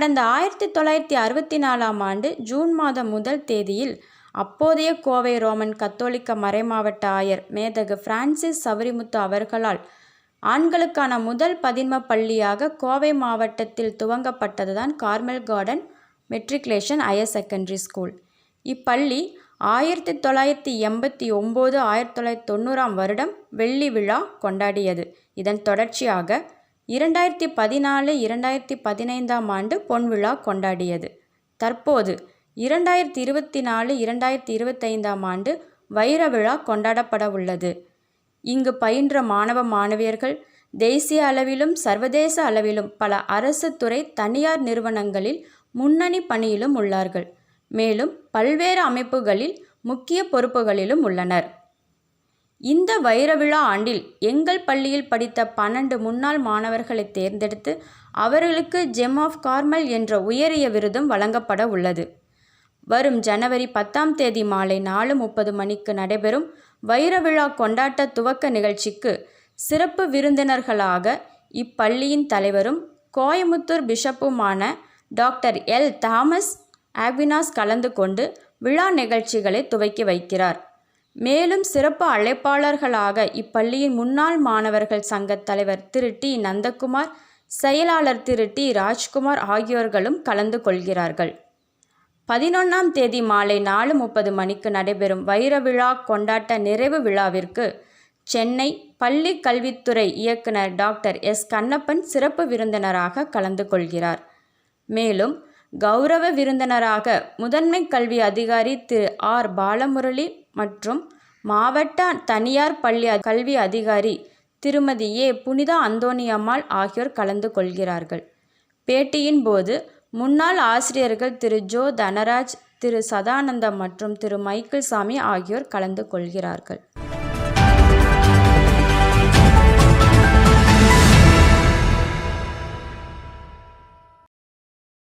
கடந்த ஆயிரத்தி தொள்ளாயிரத்தி அறுபத்தி நாலாம் ஆண்டு ஜூன் மாதம் முதல் தேதியில் அப்போதைய கோவை ரோமன் கத்தோலிக்க மறைமாவட்ட ஆயர் மேதகு பிரான்சிஸ் சவரிமுத்து அவர்களால் ஆண்களுக்கான முதல் பதின்ம பள்ளியாக கோவை மாவட்டத்தில் துவங்கப்பட்டதுதான் Carmel garden matriculation higher secondary school இப்பள்ளி ஆயிரத்தி தொள்ளாயிரத்தி எண்பத்தி ஒம்பது ஆயிரத்தி தொள்ளாயிரத்தி தொண்ணூறாம் வருடம் வெள்ளி விழா கொண்டாடியது. இதன் தொடர்ச்சியாக இரண்டாயிரத்தி பதினாலு இரண்டாயிரத்தி பதினைந்தாம் ஆண்டு பொன்விழா கொண்டாடியது. தற்போது இரண்டாயிரத்தி இருபத்தி நாலு இரண்டாயிரத்தி இருபத்தைந்தாம் ஆண்டு வைர விழா கொண்டாடப்பட உள்ளது. இங்கு பயின்ற மாணவ மாணவியர்கள் தேசிய அளவிலும் சர்வதேச அளவிலும் பல அரசு துறை தனியார் நிறுவனங்களில் முன்னணி பணியிலும் உள்ளார்கள். மேலும் பல்வேறு அமைப்புகளில் முக்கிய பொறுப்புகளிலும் உள்ளனர். இந்த வைரவிழா ஆண்டில் எங்கள் பள்ளியில் படித்த பன்னெண்டு முன்னாள் மாணவர்களை தேர்ந்தெடுத்து அவர்களுக்கு ஜெம் ஆஃப் கார்மல் என்ற உயரிய விருதும் வழங்கப்பட உள்ளது. வரும் ஜனவரி பத்தாம் தேதி மாலை நாலு முப்பது மணிக்கு நடைபெறும் வைரவிழா கொண்டாட்ட துவக்க நிகழ்ச்சிக்கு சிறப்பு விருந்தினர்களாக இப்பள்ளியின் தலைவரும் கோயமுத்தூர் பிஷப்புமான டாக்டர் எல். தாமஸ் ஆக்வினாஸ் கலந்து கொண்டு விழா நிகழ்ச்சிகளை துவக்கி வைக்கிறார். மேலும் சிறப்பு அழைப்பாளர்களாக இப்பள்ளியின் முன்னாள் மாணவர்கள் சங்கத் தலைவர் திரு. டி. நந்தகுமார் செயலாளர் திரு. டி. ராஜ்குமார் ஆகியோர்களும் கலந்து கொள்கிறார்கள். பதினொன்றாம் தேதி மாலை நாலு முப்பது மணிக்கு நடைபெறும் வைர விழா கொண்டாட்ட நிறைவு விழாவிற்கு சென்னை பள்ளி கல்வித்துறை இயக்குனர் டாக்டர் எஸ். கண்ணப்பன் சிறப்பு விருந்தினராக கலந்து கொள்கிறார். மேலும் கௌரவ விருந்தினராக முதன்மை கல்வி அதிகாரி திரு ஆர். பாலமுரளி மற்றும் மாவட்ட தனியார் பள்ளி கல்வி அதிகாரி திருமதி ஏ. புனிதா அந்தோனியம்மாள் ஆகியோர் கலந்து கொள்கிறார்கள். பேட்டியின் போது முன்னாள் ஆசிரியர்கள் திரு. ஜோ. தனராஜ் திரு. சதானந்தம் மற்றும் திரு. மைக்கேல் சாமி ஆகியோர் கலந்து கொள்கிறார்கள்.